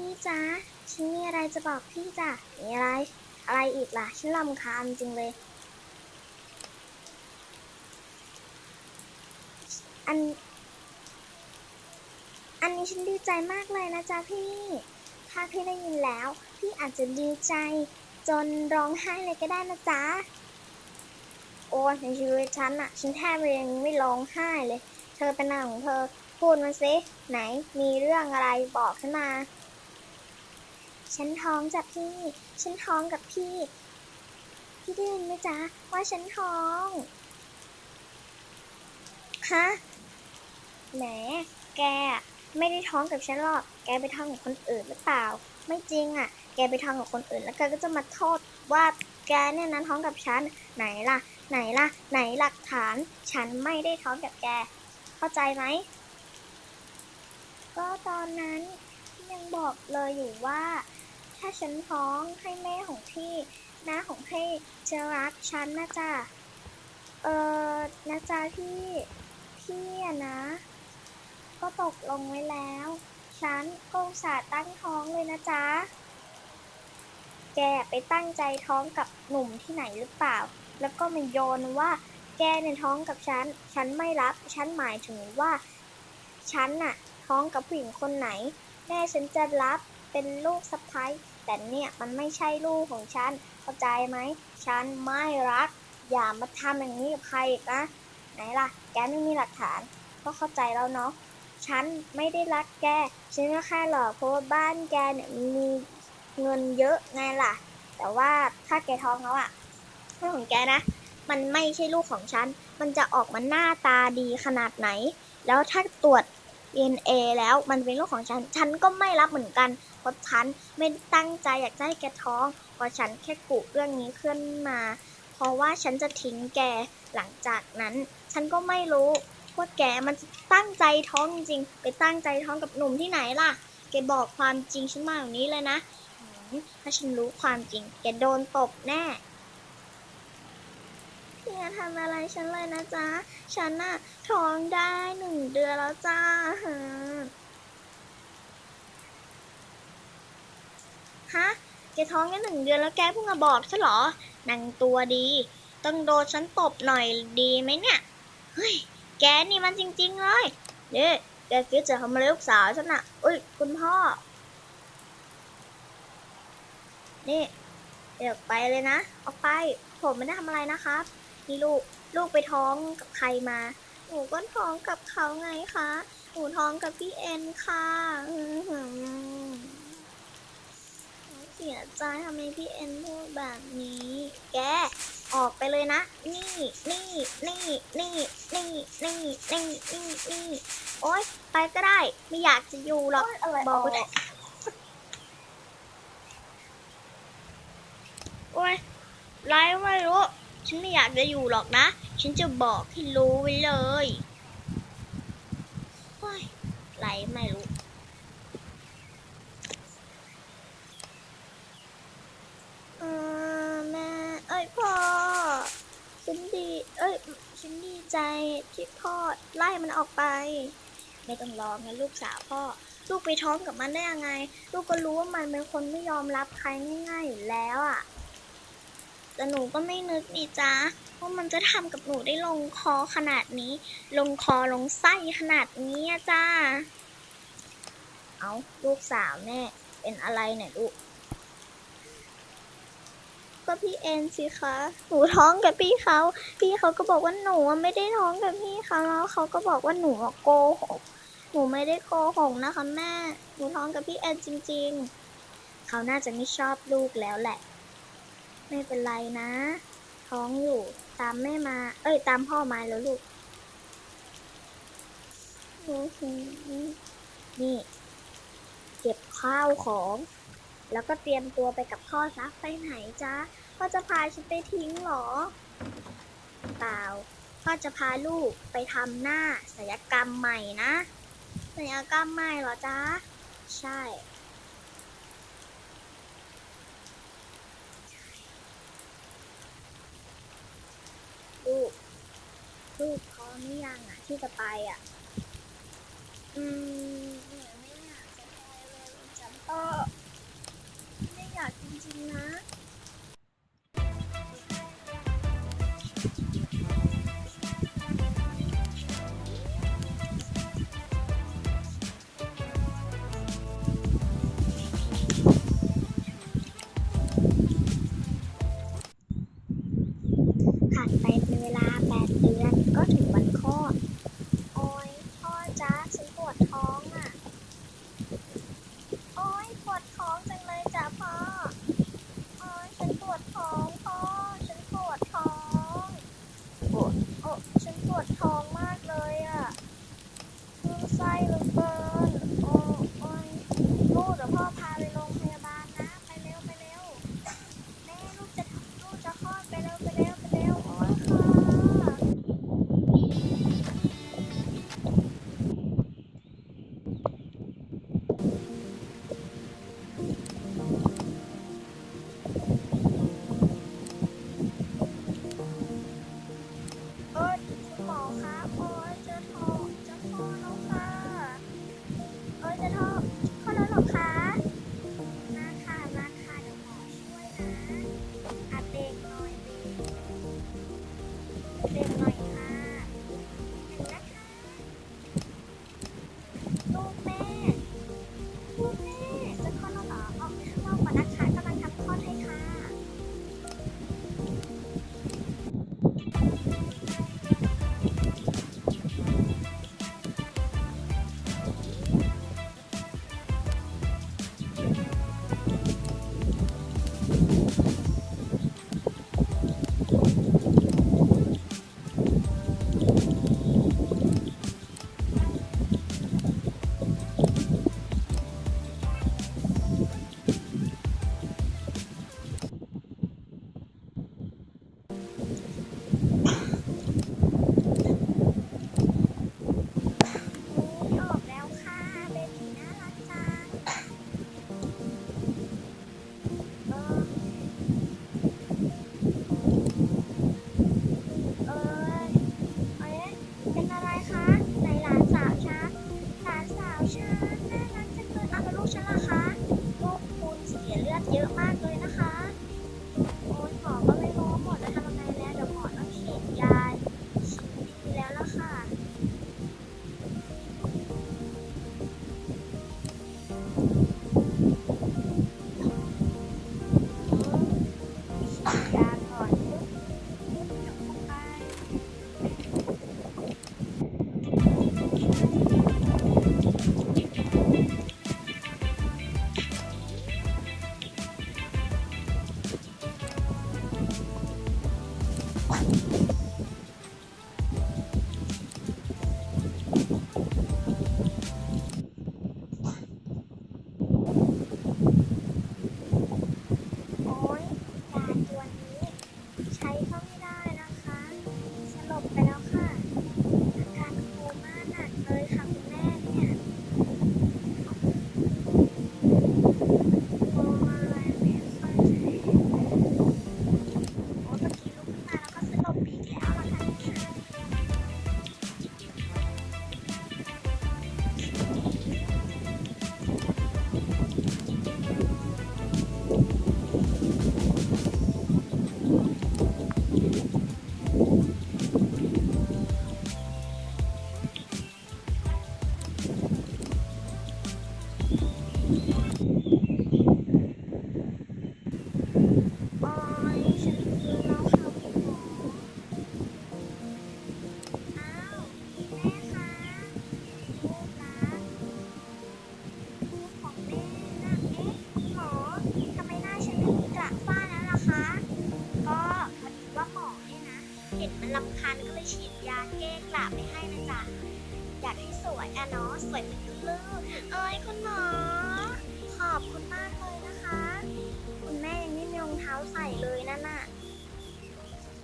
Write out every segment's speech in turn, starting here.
พี่จ๊ะฉันมีอะไรจะบอกพี่จ้ะมีอะไร อะไรอีกล่ะฉันรำคาญจริงเลย อัน อันนี้ฉันดีใจมากเลยนะจ๊ะพี่ ถ้าพี่ได้ยินแล้ว พี่อาจจะดีใจ จนร้องไห้เลยก็ได้นะจ๊ะ โอ้ยในชีวิตฉันอะฉันแทบยังไม่ร้องไห้เลย เธอเป็นอะไรของเธอ พูดมาสิไหนมีเรื่องอะไรบอกขึ้นมา ฉันท้องจ้ะพี่ ฉันท้องกับพี่ พี่ได้ยินไหมจ๊ะ ว่าฉันท้อง ฮะ แหม แกไม่ได้ท้องกับฉันหรอก แกไปท้องกับคนอื่นหรือเปล่า ไม่จริงอะ แกไปท้องกับคนอื่น แล้วแกก็จะมาโทษว่าแกเนี่ยนั้นท้องกับฉัน ไหนล่ะ ไหนล่ะ ไหนหลักฐาน ฉันไม่ได้ท้องกับแก เข้าใจไหม ก็ตอนนั้นยังบอกเลยอยู่ว่า ถ้าฉันท้องให้แม่ของพี่น้าของพี่จะรักฉันนะจ๊ะ เออนะจ๊ะพี่ พี่อะนะ ก็ตกลงไว้แล้ว ฉันก็อุตส่าห์ตั้งท้องเลยนะจ๊ะ แกไปตั้งใจท้องกับหนุ่มที่ไหนหรือเปล่า แล้วก็มาโยนว่าแกเนี่ยท้องกับฉัน ฉันไม่รับ ฉันหมายถึงว่า ฉันน่ะ ท้องกับผู้หญิงคนไหน แม่ฉันจะรับ เป็นลูกสะใภ้แต่เนี่ยมันไม่ใช่ลูกของฉัน เข้าใจไหม ฉันไม่รัก อย่ามาทำอย่างนี้กับใครอีกนะ ไหนล่ะ แกไม่มีหลักฐาน ก็เข้าใจแล้วเนาะ ฉันไม่ได้รักแก ฉันก็แค่หลอกเพราะว่าบ้านแกเนี่ยมีเงินเยอะไงล่ะ แต่ว่าถ้าแกท้องแล้วอะเรื่องของแกนะ มันไม่ใช่ลูกของฉัน มันจะออกมาหน้าตาดีขนาดไหน แล้วถ้าตรวจ DNA แล้วมันเป็นลูกของฉัน ฉันก็ไม่รับเหมือนกัน เพราะฉันไม่ตั้งใจอยากจะให้แกท้องเพราะฉันแค่กุเรื่องนี้ขึ้นมา เพราะว่าฉันจะทิ้งแกหลังจากนั้น ฉันก็ไม่รู้ว่าแกมันตั้งใจท้องจริงไปตั้งใจท้องกับหนุ่มที่ไหนล่ะ แกบอกความจริงฉันมาอย่างนี้เลยนะถ้าฉันรู้ความจริง แกโดนตบแน่พี่อย่าทำอะไรฉันเลยนะจ๊ะ ฉันน่ะท้องได้หนึ่งเดือนแล้วจ้า ฮะ แกท้องแค่หนึ่งเดือนแล้วแกเพิ่งมาบอกฉันเหรอนางตัวดี ต้องโดนฉันตบหน่อยดีไหมเนี่ย เฮ้ย แกนี่มันจริง ๆ เลยเนี่ยแกคิดจะทำอะไรลูกสาวฉันอะอุ้ย คุณพ่อ นี่เดี๋ยวไปเลยนะ ออกไป ผมไม่ได้ทำอะไรนะครับ นี่ลูก ลูกไปท้องกับใครมา หนูก็ท้องกับเขาไงคะ หนูท้องกับพี่เอ็นค่ะ สียใจทำไมพี่เอ็นพูดแบบนี้ แก ออกไปเลยนะ นี่ นี่ นี่ นี่ นี่ นี่ นี่ นี่ นี่ โอ๊ย ไปก็ได้ ไม่อยากจะอยู่หรอก บอกเลยโอ๊ยไรไม่รู้ฉันไม่อยากจะอยู่หรอกนะ ฉันจะบอกให้รู้ไว้เลยโอ๊ยไรไม่รู้ เออแม่ เอ้ย พ่อ ฉันดี เอ้ย ฉันดีใจที่พ่อไล่มันออกไป ไม่ต้องร้องนะลูกสาวพ่อ ลูกไปท้องกับมันได้ยังไง ลูกก็รู้ว่ามันเป็นคนไม่ยอมรับใครง่ายๆอยู่แล้วอะ่ะ แต่หนูก็ไม่นึกนี่จ้าว่ามันจะทำกับหนูได้ลงคอขนาดนี้ ลงคอลงไส้ขนาดนี้จ้า เอาลูกสาวแน่เป็นอะไรเนี่ยลูก ก็พี่เอ็นสิคะ หนูท้องกับพี่เขา พี่เขาก็บอกว่าหนูไม่ได้ท้องกับพี่เขาแล้วเขาก็บอกว่าหนูโกหก หนูไม่ได้โกหกนะคะแม่ หนูท้องกับพี่เอ็นจริง ๆ เขาน่าจะไม่ชอบลูกแล้วแหละ ไม่เป็นไรนะ ท้องอยู่ตามแม่มา เอ้ย ตามพ่อมาแล้วลูกนี่เก็บข้าวของ แล้วก็เตรียมตัวไปกับพ่อซะไปไหนจ๊ะพ่อจะพาฉันไปทิ้งเหรอ เปล่า พ่อจะพาลูกไปทำหน้าศัลยกรรมใหม่นะศัลยกรรมใหม่เหรอจ๊ะ ใช่ ลูก ลูกพร้อมหรือยังอะ ที่จะไปอะ อืม 拿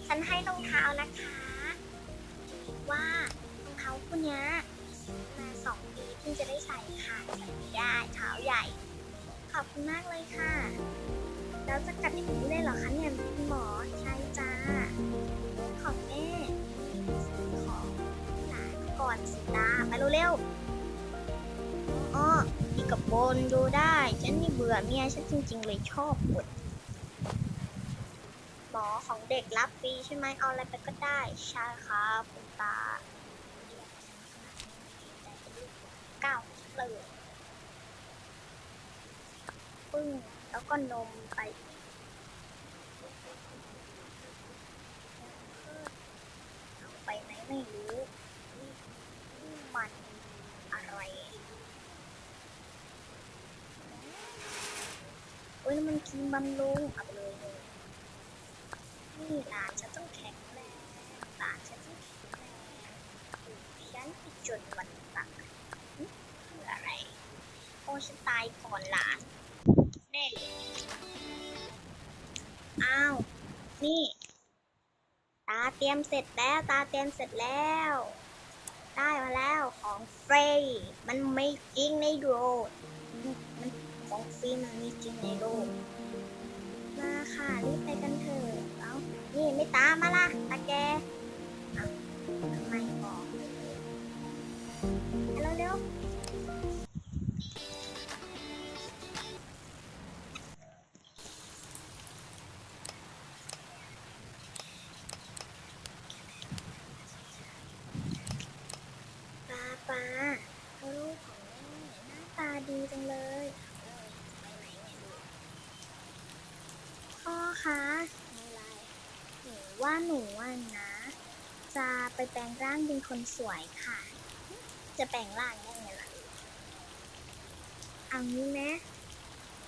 ฉันให้รองเท้านะคะ ว่ารองเท้าคู่นี้มาสองปีเพิ่งจะได้ใส่ค่ะใส่ไม่ได้เท้าใหญ่ ขอบคุณมากเลยค่ะ แล้วจะกัดอย่างนี้เลยเหรอคะเนี่ยคุณหมอใช่จ้า ขอบแม่ของหลานก่อนสิตาไปเร็วๆอ๋ออีกับบนดูได้ ฉันนี่เบื่อเมียฉันจริง ๆ เลยชอบปวด อของเด็กรับฟรีใช่ไหมเอาอะไรไปก็ได้ ใช่ครับคุณตาเก้าเลยปึ้งแล้วก็นมไปเอาไปไหนไม่รู้มันอะไรเอ้ยมันกินบำรุงเอาไปเลย หลานฉันต้องแข็งแรงหลานฉันต้องแข็งแรงฉันไปจนวันตายหึคืออะไร โอ้ฉันตายก่อนหลานแน่เลยอ้าว นี่ ตาเตรียมเสร็จแล้ว ตาเตรียมเสร็จแล้ว ได้มาแล้วของเฟรีมันไม่จริงในโลกมันของฟรีมันมีจริงในโลกมาค่ะ รีบไปกันเถอะ นี่ไม่ตามมาล่ะตาแกเอาทำไมบอกไม่เลยเร็วเร็ว ว่าหนูว่านะ จะไปแปลงร่างเป็นคนสวยค่ะ จะแปลงร่างได้ไงล่ะเอางี้ไหม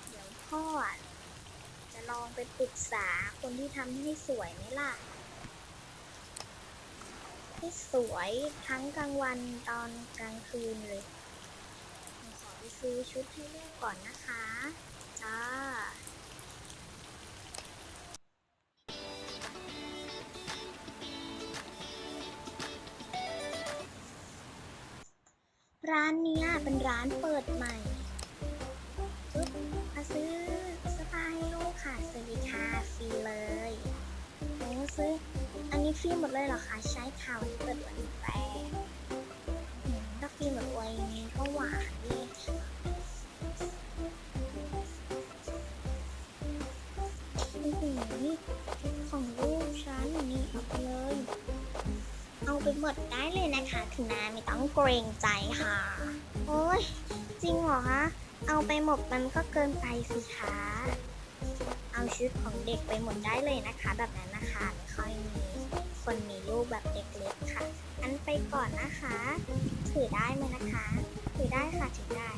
เดี๋ยวพ่อจะลองไปปรึกษาคนที่ทำให้สวยไหมล่ะ ให้สวยทั้งกลางวันตอนกลางคืนเลยหนูขอไปซื้อชุดให้ลูกก่อนนะคะ จ้า ร้านเนี้ยเป็นร้านเปิดใหม่ปึ๊บมาซื้อเสื้อผ้าให้ลูกค่ะสวัสดีค่ะฟรีเลยโอ้ซื้อ อันนี้ฟรีหมดเลยเหรอคะใช้ข่าวเปิดวันแรกถ้าฟรีหมดเลยนี้ก็หวานดีอื้อหื ไปหมดได้เลยนะคะถึงนาไม่ต้องเกรงใจค่ะ โอ้ยจริงเหรอคะเอาไปหมดมันก็เกินไปสิคะเอาชุดของเด็กไปหมดได้เลยนะคะ แบบนั้นนะคะไม่ค่อยมีคนมีลูกแบบเล็กๆค่ะ อันไปก่อนนะคะ ถือได้ไหมนะคะ ถือได้ค่ะถือได้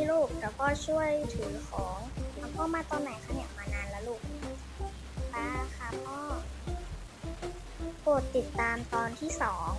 นี่ลูกแล้วก็ช่วยถือของแล้วพ่อมาตอนไหนคะเนี่ยมานานแล้วลูกป้าค่ะพ่อโปรดติดตามตอนที่สอง